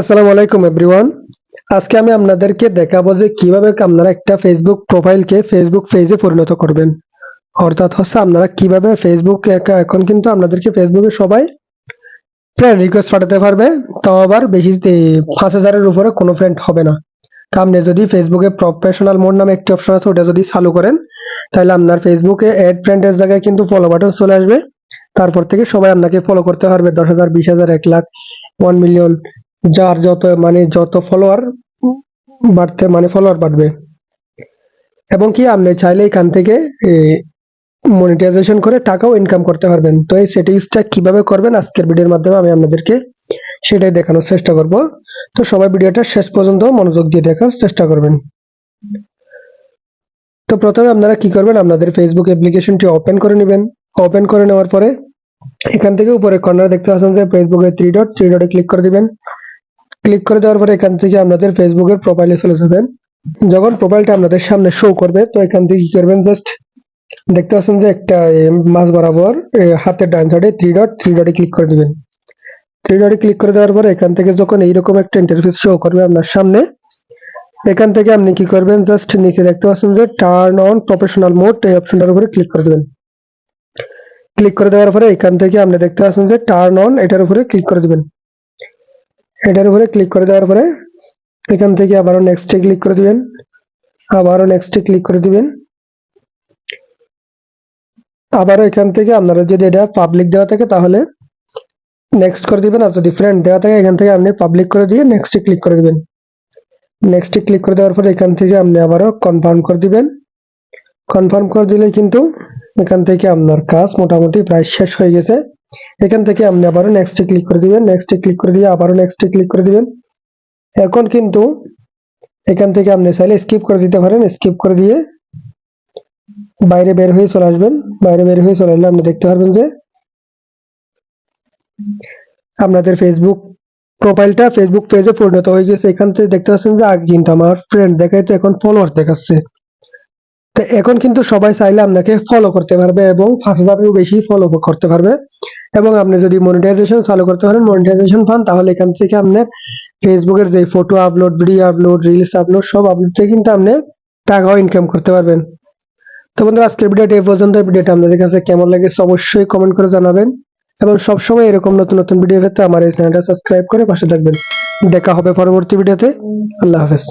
আসসালামু আলাইকুম এভরিওয়ান আজকে আমি আপনাদেরকে দেখাবো যে কীভাবে আপনারা একটা ফেসবুক প্রোফাইলকে ফেসবুক পেজে পরিণত করবেন। অর্থাৎ হচ্ছে আপনারা কীভাবে ফেসবুক এখন কিন্তু আপনাদেরকে ফেসবুকে সবাই ফ্রেন্ড রিকোয়েস্ট পাঠাতে পারবে, তাও আবার বেশি পাঁচ হাজারের উপরে কোনো ফ্রেন্ড হবে না। তা আপনি যদি ফেসবুকে প্রফেশনাল মোড নামে একটি অপশন আছে, ওটা যদি চালু করেন, তাহলে আপনার ফেসবুকে অ্যাড ফ্রেন্ডের জায়গায় কিন্তু ফলো বাটন চলে আসবে। তারপর থেকে সবাই আপনাকে ফলো করতে পারবে, দশ হাজার, বিশ হাজার, এক লাখ ওয়ান মিলিয়ন যার যত মানে যত ফলোয়ার বাড়তে মানে ফলোয়ার বাড়বে। এবং কি, আপনি চাইলে এখান থেকে মনিটাইজেশন করে টাকাও ইনকাম করতে পারবেন। তো এই সেটিংসটা কীভাবে করবেন, আজকের ভিডিওর মাধ্যমে আমি আপনাদেরকে সেটাই দেখানোর চেষ্টা করব। তো সবাই ভিডিওটা শেষ পর্যন্ত মনোযোগ দিয়ে দেখার চেষ্টা করবেন। তো প্রথমে আপনারা কি করবেন, আপনাদের ফেসবুক অ্যাপ্লিকেশনটি ওপেন করে নেবেন। ওপেন করে নেওয়ার পরে এখান থেকে উপরে কর্নার দেখতে পাচ্ছেন যে ফেসবুকের থ্রি ডট থ্রি ডটে ক্লিক করে দিবেন। ক্লিক করে দেওয়ার পরে এখান থেকে আপনাদের ফেসবুকের প্রোফাইলে চলে যাবেন। যখন প্রোফাইলটা আপনাদের সামনে শো করবে, তো এখান থেকে কি করবেন? জাস্ট দেখতে পাচ্ছেন যে একটা মাঝ বরাবর হাতের ডান সাইডে থ্রি ডট থ্রি ডটে ক্লিক করে দিবেন। থ্রি ডটে ক্লিক করে দেওয়ার পরে এখান থেকে যখন এইরকম একটা ইন্টারফেস শো করবে আপনার সামনে, এখান থেকে আপনি কি করবেন? জাস্ট নিচে দেখতে পাচ্ছেন যে টার্ন অন প্রফেশনাল মোড এই অপশনটার উপরে ক্লিক করে দেবেন। ক্লিক করে দেওয়ার পরে এখান থেকে আপনি দেখতে পাচ্ছেন যে টার্ন অন এটার উপরে ক্লিক করে দিবেন। এটার উপরে ক্লিক করে দেওয়ার পরে এখান থেকে আবারও নেক্সটে ক্লিক করে দিবেন। আবারও নেক্সটে ক্লিক করে দিবেন। আবারও এখান থেকে আপনারা যদি এটা পাবলিক দেওয়া থাকে তাহলে নেক্সট করে দিবেন, আর যদি ফ্রেন্ড দেওয়া থাকে এখান থেকে আপনি পাবলিক করে দিয়ে নেক্সটে ক্লিক করে দিবেন। নেক্সটে ক্লিক করে দেওয়ার পরে এখান থেকে আপনি আবারও কনফার্ম করে দিবেন। কনফার্ম করে দিলে কিন্তু এখান থেকে আপনার কাজ মোটামুটি প্রায় শেষ হয়ে গেছে। এখান থেকে আপনি আবারও নেক্সটে ক্লিক করে দিবেন নেক্সটে ক্লিক করে দিয়ে আবারও নেক্সটে ক্লিক করে দিবেন। এখন কিন্তু এখান থেকে আপনি চাইলে স্কিপ করে দিতে পারেন স্কিপ করে দিয়ে বাইরে বের হয়ে চলে আসবেন। বাইরে বের হয়ে চলে আসলে আপনি দেখতে পারবেন যে আপনাদের ফেসবুক প্রোফাইলটা ফেসবুক পেজে পরিণত হয়ে গেছে। এখান থেকে দেখতে পাচ্ছেন যে, আগে কিন্তু আমার ফ্রেন্ড দেখাইতে, এখন ফলোয়ার দেখাচ্ছে। তো এখন কিন্তু সবাই চাইলে আপনাকে ফলো করতে পারবে এবং পাঁচ হাজারেরও বেশি ফলো করতে পারবে। এবং আপনি যদি মনিটাইজেশন চালু করতে পারেন মনিটাইজেশন পান তাহলে এখান থেকে আপনার ফেসবুকের যে photo upload video upload reels upload সব আপলোড থেকে কিন্তু আপনি টাকাও ইনকাম করতে পারবেন। তো বন্ধুরা, আজকের ভিডিওটা এই পর্যন্ত ভিডিওটা আপনাদের কাছে কেমন লেগেছে অবশ্যই কমেন্ট করে জানাবেন। এবং সবসময় এরকম নতুন নতুন ভিডিও পেতে আমার এই চ্যানেলটা সাবস্ক্রাইব করে পাশে থাকবেন। দেখা হবে পরবর্তী ভিডিওতে আল্লাহ হাফেজ।